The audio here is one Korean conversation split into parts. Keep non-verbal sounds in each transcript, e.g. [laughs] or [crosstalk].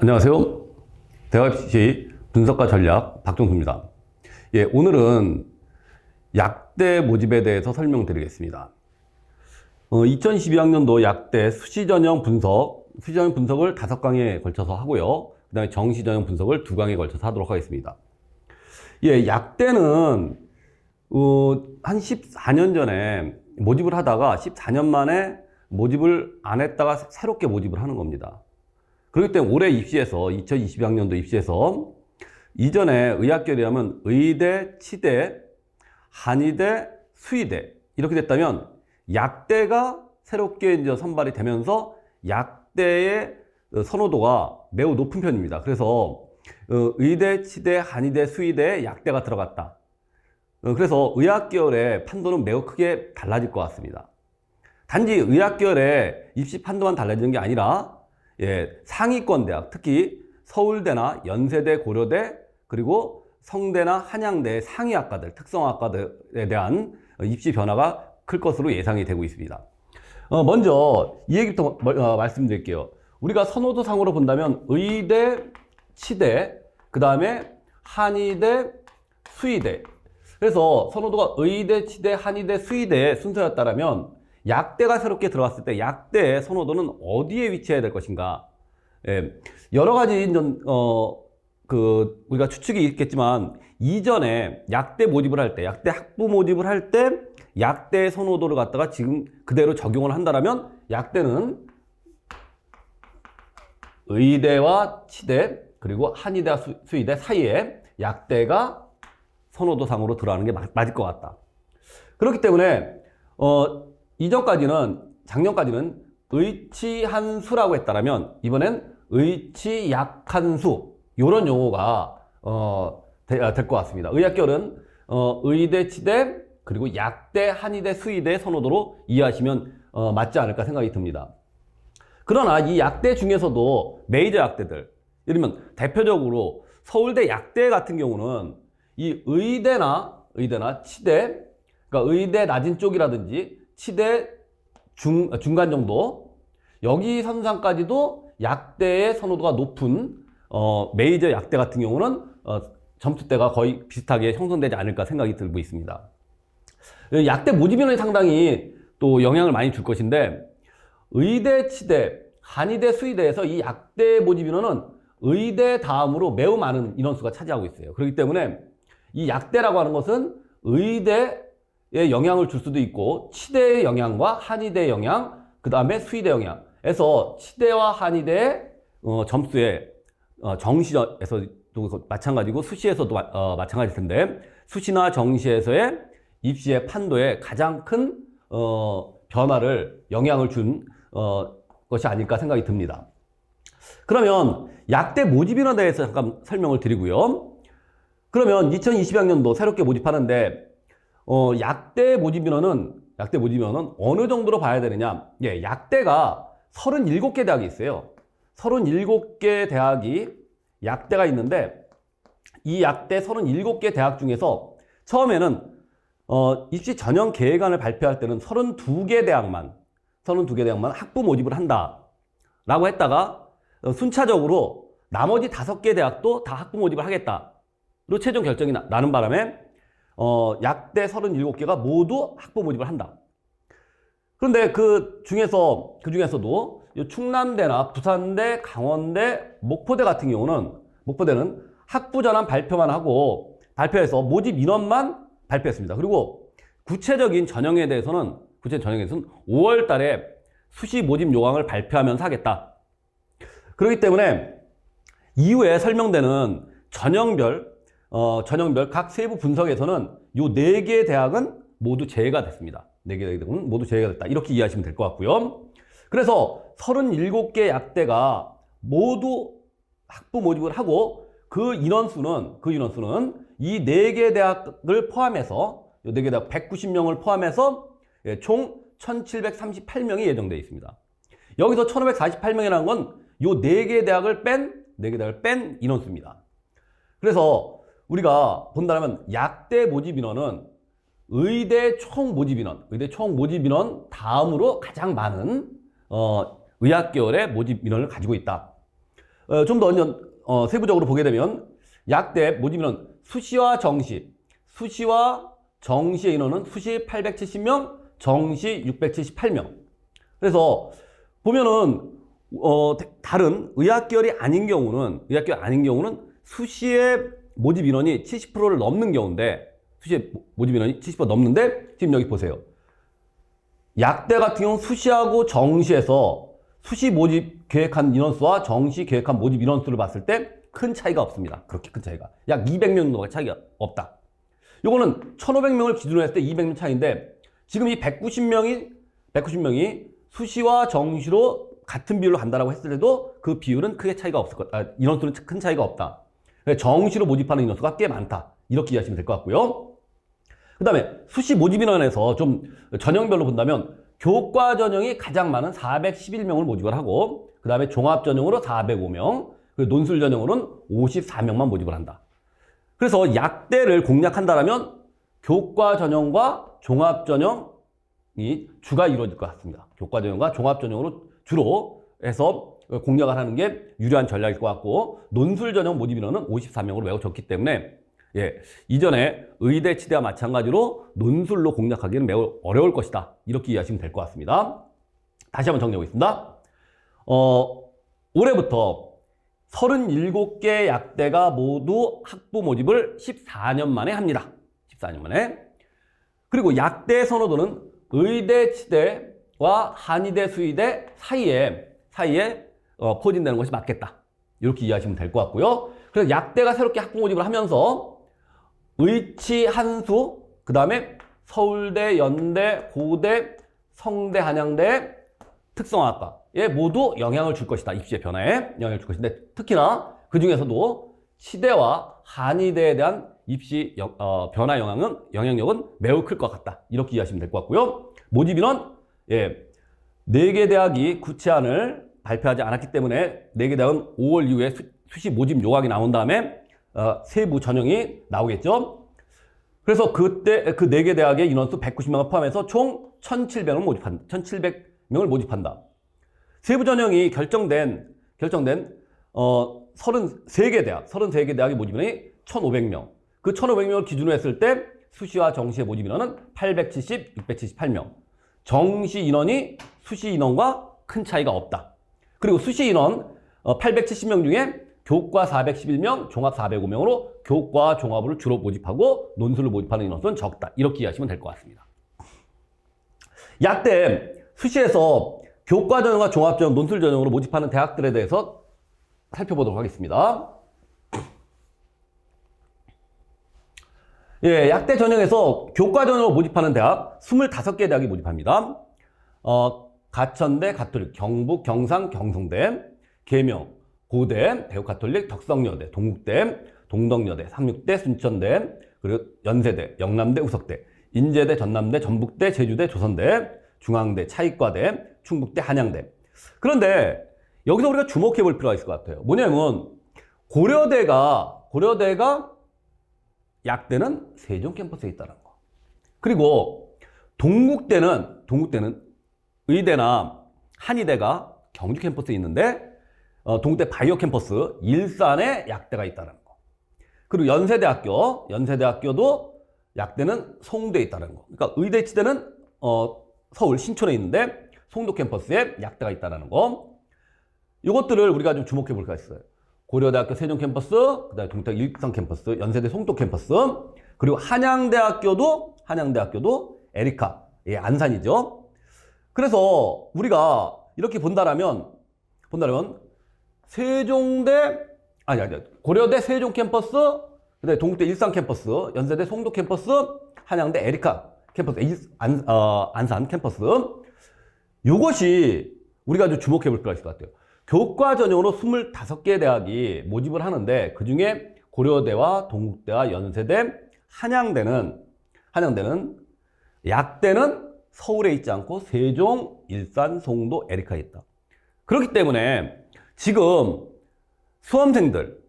안녕하세요. 대화입시 분석과 전략 박종수입니다. 예, 오늘은 약대 모집에 대해서 설명드리겠습니다. 어, 2012학년도 약대 수시 전형 분석, 수시 전형 분석을 다섯 강에 걸쳐서 하고요. 그 다음에 정시 전형 분석을 두 강에 걸쳐서 하도록 하겠습니다. 예, 약대는, 어, 한 14년 전에 모집을 하다가 14년 만에 모집을 안 했다가 새롭게 모집을 하는 겁니다. 그렇기 때문에 올해 입시에서 2022학년도 입시에서 이전에 의학결이라면 의대, 치대, 한의대, 수의대 이렇게 됐다면 약대가 새롭게 이제 선발이 되면서 약대의 선호도가 매우 높은 편입니다. 그래서 어, 의대, 치대, 한의대, 수의대, 약대가 들어갔다. 어, 그래서 의학계열의 판도는 매우 크게 달라질 것 같습니다. 단지 의학계열의 입시 판도만 달라지는 게 아니라 예, 상위권 대학, 특히 서울대나 연세대, 고려대, 그리고 성대나 한양대 상위학과들, 특성학과들에 대한 입시 변화가 클 것으로 예상이 되고 있습니다. 어, 먼저 이 얘기부터 머- 어, 말씀드릴게요. 우리가 선호도상으로 본다면 의대, 치대, 그 다음에 한의대, 수의대. 그래서 선호도가 의대, 치대, 한의대, 수의대 순서였다면 약대가 새롭게 들어갔을 때 약대의 선호도는 어디에 위치해야 될 것인가? 예, 여러 가지 어, 그, 우리가 추측이 있겠지만, 이전에 약대 모집을 할 때, 약대 학부 모집을 할 때, 약대 선호도를 갖다가 지금 그대로 적용을 한다면, 약대는 의대와 치대, 그리고 한의대와 수, 수의대 사이에 약대가 선호도상으로 들어가는 게 맞, 맞을 것 같다. 그렇기 때문에, 어, 이전까지는, 작년까지는 의치한 수라고 했다라면, 이번엔 의치약한수, 요런 용어가, 어, 될 것 같습니다. 의학결은, 어, 의대, 치대, 그리고 약대, 한의대, 수의대 선호도로 이해하시면, 어, 맞지 않을까 생각이 듭니다. 그러나 이 약대 중에서도 메이저 약대들, 들면 대표적으로 서울대 약대 같은 경우는 이 의대나, 의대나 치대, 그러니까 의대 낮은 쪽이라든지 치대 중, 중간 정도, 여기 선상까지도 약대의 선호도가 높은 어, 메이저 약대 같은 경우는 어, 점수대가 거의 비슷하게 형성되지 않을까 생각이 들고 있습니다. 약대 모집 인원이 상당히 또 영향을 많이 줄 것인데 의대, 치대, 한의대, 수의대에서 이 약대 모집 인원은 의대 다음으로 매우 많은 인원수가 차지하고 있어요. 그렇기 때문에 이 약대라고 하는 것은 의대에 영향을 줄 수도 있고 치대의 영향과 한의대 영향, 그 다음에 수의대 영향에서 치대와 한의대 어, 점수에 어, 정시에서도 마찬가지고 수시에서도 마, 어, 마찬가지일 텐데 수시나 정시에서의 입시의 판도에 가장 큰 어, 변화를 영향을 준 어, 것이 아닐까 생각이 듭니다. 그러면 약대 모집 인원에 대해서 잠깐 설명을 드리고요. 그러면 2022학년도 새롭게 모집하는데 어, 약대 모집 인원은 약대 모집 인원은 어느 정도로 봐야 되느냐? 예, 약대가 37개 대학이 있어요. 37개 대학이 약대가 있는데 이 약대 37개 대학 중에서 처음에는 어, 입시 전형 계획안을 발표할 때는 32개 대학만 32개 대학만 학부 모집을 한다 라고 했다가 어, 순차적으로 나머지 5개 대학도 다 학부 모집을 하겠다 로 최종 결정이 나, 는 바람에 어, 약대 37개가 모두 학부 모집을 한다 그런데 그 중에서 그 중에서도 이 충남대나 부산대, 강원대, 목포대 같은 경우는 목포대는 학부 전환 발표만 하고 발표해서 모집 인원만 발표했습니다. 그리고 구체적인 전형에 대해서는 구체 전형에 대해서는 5월 달에 수시 모집 요강을 발표하면서 하겠다. 그렇기 때문에 이후에 설명되는 전형별 어, 전형별 각 세부 분석에서는 요 네 개 대학은 모두 제외가 됐습니다. 네 개 대학은 모두 제외가 됐다. 이렇게 이해하시면 될 것 같고요. 그래서 37개 약대가 모두 학부 모집을 하고 그 인원수는 그 인원수는 이 네 개 대학을 포함해서 이네개 대학 190명을 포함해서 예, 총 1738명이 예정되어 있습니다. 여기서 1548명이라는 건 요 네 개 대학을 뺀 네 개 대학을 뺀 인원수입니다. 그래서 우리가 본다면 약대 모집 인원은 의대 총 모집 인원, 의대 총 모집 인원 다음으로 가장 많은 어, 의학계열의 모집 인원을 가지고 있다. 어, 좀더 어, 세부적으로 보게 되면 약대 모집 인원 수시와 정시, 수시와 정시의 인원은 수시 870명, 정시 678명. 그래서 보면은 어, 다른 의학계열이 아닌 경우는 의학계열 아닌 경우는 수시의 모집 인원이 70%를 넘는 경우인데 수시의 모집 인원이 70% 넘는데 지금 여기 보세요. 약대 같은 경우 수시하고 정시에서 수시 모집 계획한 인원수와 정시 계획한 모집 인원수를 봤을 때 큰 차이가 없습니다. 그렇게 큰 차이가. 약 200명 정도가 차이가 없다. 요거는 1,500명을 기준으로 했을 때 200명 차이인데 지금 이 190명이 190명이 수시와 정시로 같은 비율로 간다라고 했을 때도 그 비율은 크게 차이가 없을 것, 아, 인원수는 큰 차이가 없다. 정시로 모집하는 인원수가 꽤 많다. 이렇게 이해하시면 될 것 같고요. 그 다음에 수시 모집 인원에서 좀 전형별로 본다면 교과 전형이 가장 많은 411명을 모집을 하고 그 다음에 종합 전형으로 405명, 그 논술 전형으로는 54명만 모집을 한다. 그래서 약대를 공략한다라면 교과 전형과 종합 전형이 주가 이루어질 것 같습니다. 교과 전형과 종합 전형으로 주로 해서 공략을 하는 게 유리한 전략일 것 같고 논술 전형 모집 인원은 54명으로 매우 적기 때문에 예, 이전에 의대 치대와 마찬가지로 논술로 공략하기는 매우 어려울 것이다. 이렇게 이해하시면 될 것 같습니다. 다시 한번 정리해 보겠습니다. 어, 올해부터 37개 약대가 모두 학부 모집을 14년 만에 합니다. 14년 만에. 그리고 약대 선호도는 의대, 치대와 한의대, 수의대 사이에, 사이에 어, 포진되는 것이 맞겠다. 이렇게 이해하시면 될 것 같고요. 그래서 약대가 새롭게 학부 모집을 하면서 의치, 한수, 그 다음에 서울대, 연대, 고대, 성대, 한양대, 특성화학과에 모두 영향을 줄 것이다. 입시의 변화에 영향을 줄 것인데 특히나 그 중에서도 치대와 한의대에 대한 입시 영- 어, 변화 영향은 영향력은 매우 클 것 같다. 이렇게 이해하시면 될 것 같고요. 모집 인원 예, 4개 대학이 구체안을 발표하지 않았기 때문에 4개 대학은 5월 이후에 수, 수시 모집 요강이 나온 다음에 어, 세부 전형이 나오겠죠. 그래서 그때 그 4개 대학의 인원수 190명을 포함해서 총 1,700명을 모집한다. 1,700명을 모집한다. 세부 전형이 결정된 결정된 어 33개 대학, 33개 대학의 모집 인원이 1,500명. 그 1,500명을 기준으로 했을 때 수시와 정시의 모집 인원은 870, 678명. 정시 인원이 수시 인원과 큰 차이가 없다. 그리고 수시 인원 870명 중에 교과 411명, 종합 405명으로 교과 종합을 주로 모집하고 논술을 모집하는 인원수는 적다. 이렇게 이해하시면 될 것 같습니다. 약대 수시에서 교과 전형과 종합 전형, 논술 전형으로 모집하는 대학들에 대해서 살펴보도록 하겠습니다. 예, 약대 전형에서 교과 전형으로 모집하는 대학 25개 대학이 모집합니다. 어, 가천대, 가톨릭, 경북, 경상, 경성대, 계명, 고대, 대우가톨릭, 덕성여대, 동국대, 동덕여대, 삼육대, 순천대, 그리고 연세대, 영남대, 우석대, 인제대, 전남대, 전북대, 제주대, 조선대, 중앙대, 차이과대, 충북대, 한양대. 그런데 여기서 우리가 주목해 볼 필요가 있을 것 같아요. 뭐냐면 고려대가 고려대가 약대는 세종 캠퍼스에 있다는 거. 그리고 동국대는 동국대는 의대나 한의대가 경주 캠퍼스에 있는데 어, 동대 바이오 캠퍼스 일산에 약대가 있다는 거. 그리고 연세대학교, 연세대학교도 약대는 송도에 있다는 거. 그러니까 의대 치대는 어, 서울 신촌에 있는데 송도 캠퍼스에 약대가 있다는 거. 이것들을 우리가 좀 주목해 볼 수가 있어요. 고려대학교 세종 캠퍼스, 그다음에 동탁 일산 캠퍼스, 연세대 송도 캠퍼스, 그리고 한양대학교도 한양대학교도 에리카, 예, 안산이죠. 그래서 우리가 이렇게 본다라면 본다면 세종대 아니 아니 고려대 세종 캠퍼스 그다음에 동국대 일산 캠퍼스 연세대 송도 캠퍼스 한양대 에리카 캠퍼스 일- 안, 어, 안산 캠퍼스. 이것이 우리가 좀 주목해 볼 필요가 있을 것 같아요. 교과 전형으로 25개 대학이 모집을 하는데 그 중에 고려대와 동국대와 연세대 한양대는 한양대는 약대는 서울에 있지 않고 세종, 일산, 송도, 에리카에 있다. 그렇기 때문에 지금 수험생들,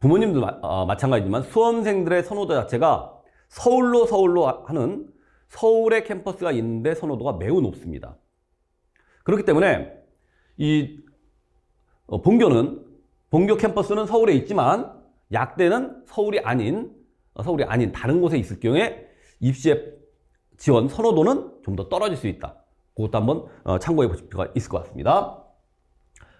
부모님도 마, 어, 마찬가지지만 수험생들의 선호도 자체가 서울로 서울로 하는 서울에 캠퍼스가 있는데 선호도가 매우 높습니다. 그렇기 때문에 이 어, 본교는 본교 캠퍼스는 서울에 있지만 약대는 서울이 아닌 어, 서울이 아닌 다른 곳에 있을 경우에 입시에 지원 선호도는 좀 더 떨어질 수 있다. 그것도 한번 어, 참고해 보실 필요가 있을 것 같습니다.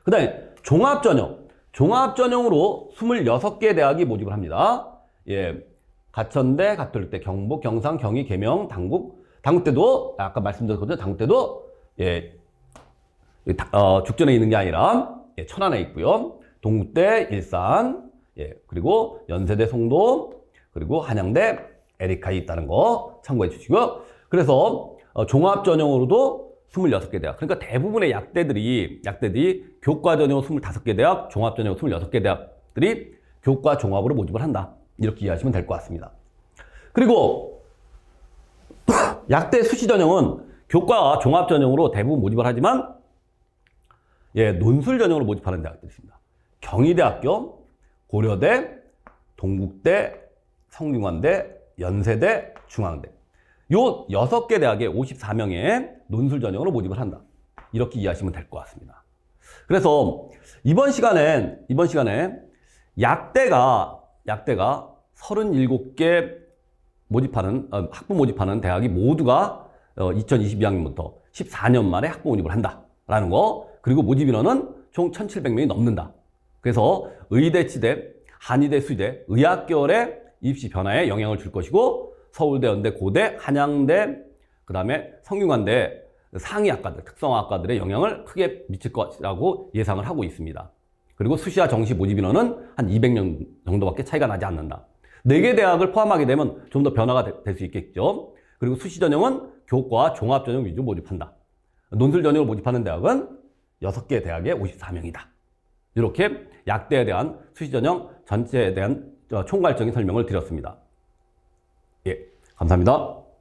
그 다음에 종합전형. 종합전형으로 26개 대학이 모집을 합니다. 예. 가천대, 가톨대, 경북, 경상, 경희, 계명, 당국. 당국대도 아까 말씀드렸거든요. 당국대도 예. 다- 어, 죽전에 있는 게 아니라 예, 천안에 있고요. 동국대, 일산, 예, 그리고 연세대, 송도, 그리고 한양대, 에리카에 있다는 거 참고해 주시고요. 그래서 어, 종합 전형으로도 26개 대학. 그러니까 대부분의 약대들이 약대들이 교과 전형 25개 대학, 종합 전형 26개 대학들이 교과 종합으로 모집을 한다. 이렇게 이해하시면 될 것 같습니다. 그리고 [laughs] 약대 수시 전형은 교과 종합 전형으로 대부분 모집을 하지만 예, 논술 전형으로 모집하는 대학들이 있습니다. 경희대학교, 고려대, 동국대, 성균관대, 연세대, 중앙대. 요 여섯 개 대학에 54명의 논술 전형으로 모집을 한다. 이렇게 이해하시면 될 것 같습니다. 그래서 이번 시간엔 이번 시간에 약대가 약대가 37개 모집하는 어, 학부 모집하는 대학이 모두가 어, 2022학년부터 14년 만에 학부 모집을 한다라는 거 그리고 모집 인원은 총 1,700명이 넘는다. 그래서 의대, 치대, 한의대, 수의대, 의학계열의 입시 변화에 영향을 줄 것이고 서울대, 연대, 고대, 한양대, 그 다음에 성균관대 상위 학과들, 특성화학과들의 영향을 크게 미칠 것이라고 예상을 하고 있습니다. 그리고 수시와 정시 모집 인원은 한 200명 정도밖에 차이가 나지 않는다. 네개 대학을 포함하게 되면 좀 더 변화가 될 수 있겠죠. 그리고 수시 전형은 교과 종합 전형 위주로 모집한다. 논술 전형을 모집하는 대학은 6개 대학에 54명이다. 이렇게 약대에 대한 수시 전형 전체에 대한 어, 총괄적인 설명을 드렸습니다. 예, 감사합니다.